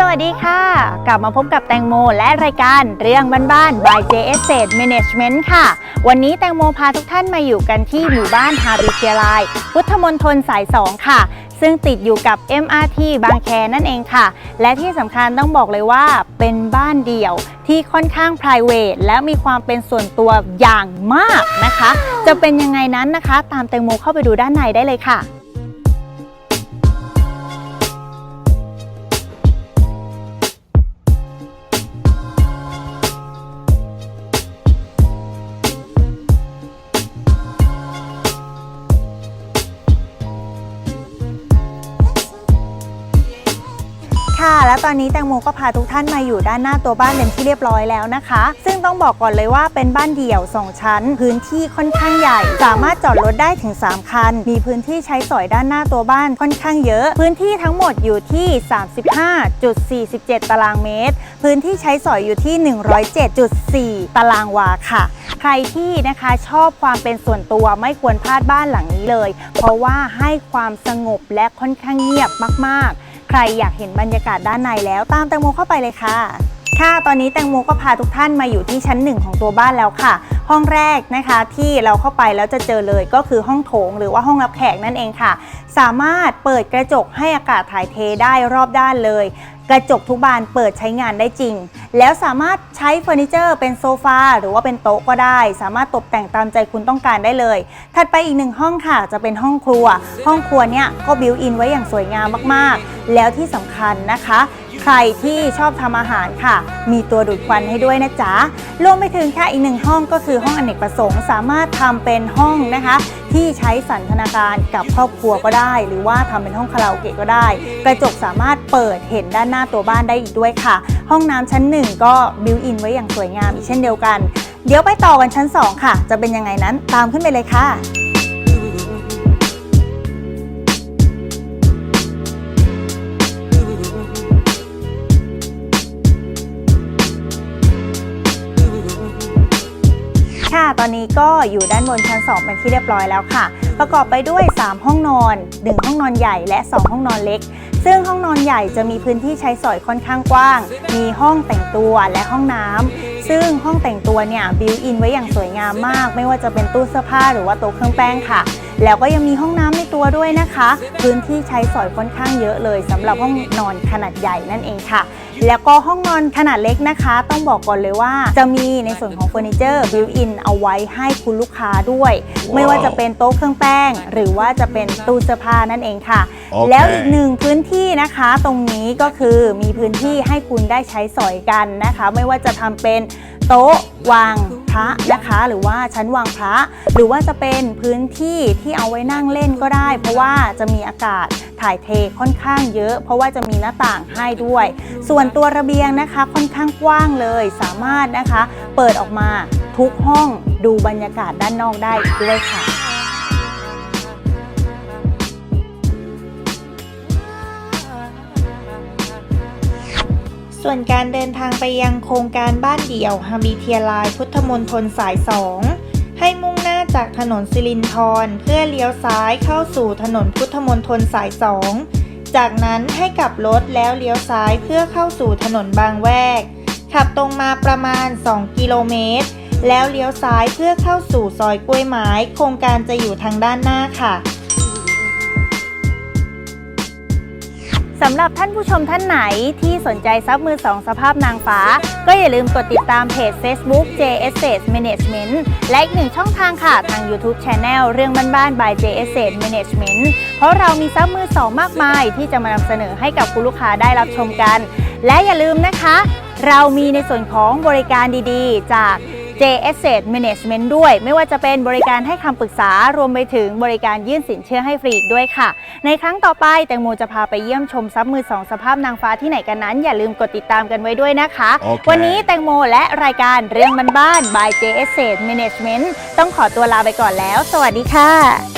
สวัสดีค่ะ กลับมาพบกับแตงโมและรายการเรื่องบ้านๆ by JS s a t Management ค่ะ วันนี้แตงโมพาทุกท่านมาอยู่กันที่หมู่บ้านฮาบิเทียลายพุทธมณฑลสาย 2 ค่ะ ซึ่งติดอยู่กับ MRT บางแคนั่นเองค่ะ และที่สำคัญต้องบอกเลยว่าเป็นบ้านเดี่ยวที่ค่อนข้าง p r i v a t และมีความเป็นส่วนตัวอย่างมากนะคะ จะเป็นยังไงนั้นนะคะ ตามแตงโมเข้าไปดูด้านในได้เลยค่ะ ค่ะ แล้วตอนนี้แตงโมก็พาทุกท่านมาอยู่ด้านหน้าตัวบ้านเป็นที่เรียบร้อยแล้วนะคะ ซึ่งต้องบอกก่อนเลยว่าเป็นบ้านเดี่ยว 2 ชั้น พื้นที่ค่อนข้างใหญ่ สามารถจอดรถได้ถึง 3 คัน มีพื้นที่ใช้สอยด้านหน้าตัวบ้านค่อนข้างเยอะ พื้นที่ทั้งหมดอยู่ที่ 35.47 ตารางเมตร พื้นที่ใช้สอยอยู่ที่ 107.4 ตารางวาค่ะ ใครที่นะคะชอบความเป็นส่วนตัวไม่ควรพลาดบ้านหลังนี้เลย เพราะว่าให้ความสงบและค่อนข้างเงียบมากๆ ใครอยากเห็นบรรยากาศด้านในแล้วตามแตงโมเข้าไปเลยค่ะ ค่ะ ตอนนี้แตงโมก็พาทุกท่านมาอยู่ที่ชั้นหนึ่งของตัวบ้านแล้วค่ะ ห้องแรกนะคะที่เราเข้าไปแล้วจะเจอเลยก็คือห้องโถงหรือว่าห้องรับแขกนั่นเองค่ะ สามารถเปิดกระจกให้อากาศถ่ายเทได้รอบด้านเลย กระจกทุกบานเปิดใช้งานได้จริง แล้วสามารถใช้เฟอร์นิเจอร์เป็นโซฟาหรือว่าเป็นโต๊ะก็ได้ สามารถตกแต่งตามใจคุณต้องการได้เลย ถัดไปอีกหนึ่งห้องค่ะจะเป็นห้องครัว ห้องครัวเนี่ยก็บิวอินไว้อย่างสวยงามมากๆ แล้วที่สำคัญนะคะ ใครที่ชอบทำอาหารค่ะ มีตัวดูดควันให้ด้วยนะจ๊ะรวมไปถึงค่ะอีกหนึ่งห้องก็คือห้องอเนกประสงค์ สามารถทำเป็นห้องนะคะ ที่ใช้สันทนาการกับครอบครัวก็ได้ หรือว่าทำเป็นห้องคาราโอเกะก็ได้ กระจกสามารถเปิดเห็นด้านหน้าตัวบ้านได้อีกด้วยค่ะ ห้องน้ำชั้น1ก็บิวอินไว้อย่างสวยงามอีกเช่นเดียวกัน เดี๋ยวไปต่อกันชั้น 2 ค่ะ จะเป็นยังไงนั้นตามขึ้นไปเลยค่ะ ตอนนี้ก็อยู่ด้านบนชั้น2เป็นที่เรียบร้อยแล้วค่ะ ประกอบไปด้วย 3 ห้องนอน 1 ห้องนอนใหญ่และ 2 ห้องนอนเล็ก ซึ่งห้องนอนใหญ่จะมีพื้นที่ใช้สอยค่อนข้างกว้าง มีห้องแต่งตัวและห้องน้ำซึ่งห้องแต่งตัวเนี่ยบิวอินไว้อย่างสวยงามมาก ไม่ว่าจะเป็นตู้เสื้อผ้าหรือว่าโต๊ะเครื่องแป้งค่ะ แล้วก็ยังมีห้องน้ำในตัวด้วยนะคะ พื้นที่ใช้สอยค่อนข้างเยอะเลยสำหรับห้องนอนขนาดใหญ่นั่นเองค่ะ แล้วก็ห้องนอนขนาดเล็กนะคะ ต้องบอกก่อนเลยว่า จะมีในส่วนของเฟอร์นิเจอร์บิวอินเอาไว้ให้คุณลูกค้าด้วย ไม่ว่าจะเป็นโต๊ะเครื่องแป้ง หรือว่าจะเป็นตู้เสื้อผ้านั่นเองค่ะโอเคแล้วอีกหนึ่งพื้นที่นะคะ ตรงนี้ก็คือมีพื้นที่ให้คุณได้ใช้สอยกันนะคะ ไม่ว่าจะทำเป็นโต๊ะวาง พระนะคะ หรือว่าชั้นวางพระ หรือว่าจะเป็นพื้นที่ที่เอาไว้นั่งเล่นก็ได้ เพราะว่าจะมีอากาศถ่ายเทค่อนข้างเยอะ เพราะว่าจะมีหน้าต่างให้ด้วย ส่วนตัวระเบียงนะคะค่อนข้างกว้างเลย สามารถนะคะ เปิดออกมาทุกห้องดูบรรยากาศด้านนอกได้ด้วยค่ะ ส่วนการเดินทางไปยังโครงการบ้านเดี่ยวฮาบิเทียลายพุทธมณฑลสาย 2 ให้มุ่งหน้าจากถนนสิรินธรเพื่อเลี้ยวซ้ายเข้าสู่ถนนพุทธมณฑลสาย 2 จากนั้นให้กลับรถแล้วเลี้ยวซ้ายเพื่อเข้าสู่ถนนบางแวก ขับตรงมาประมาณ 2 กิโลเมตร แล้วเลี้ยวซ้ายเพื่อเข้าสู่ซอยกล้วยไม้ โครงการจะอยู่ทางด้านหน้าค่ะ สำหรับท่านผู้ชมท่านไหนที่สนใจซับมือสองสภาพนางฟ้า ก็อย่าลืมกดติดตามเพจ Facebook JS Management และอีกหนึ่งช่องทางค่ะ ทาง YouTube Channel เรื่องบ้านๆ by JS Management เพราะเรามีซับมือสองมากมาย ที่จะมานำเสนอให้กับคุณลูกค้าได้รับชมกัน และอย่าลืมนะคะ เรามีในส่วนของบริการดีๆ จาก J Asset Management ด้วย ไม่ว่าจะเป็นบริการให้คำปรึกษารวมไปถึงบริการยื่นสินเชื่อให้ฟรีอีกด้วยค่ะ ในครั้งต่อไปแตงโมจะพาไปเยี่ยมชมซับมือสองสภาพนางฟ้าที่ไหนกันนั้น อย่าลืมกดติดตามกันไว้ด้วยนะคะโอเควันนี้แตงโมและรายการเรื่องบ้านๆ by J Asset Management ต้องขอตัวลาไปก่อนแล้ว สวัสดีค่ะ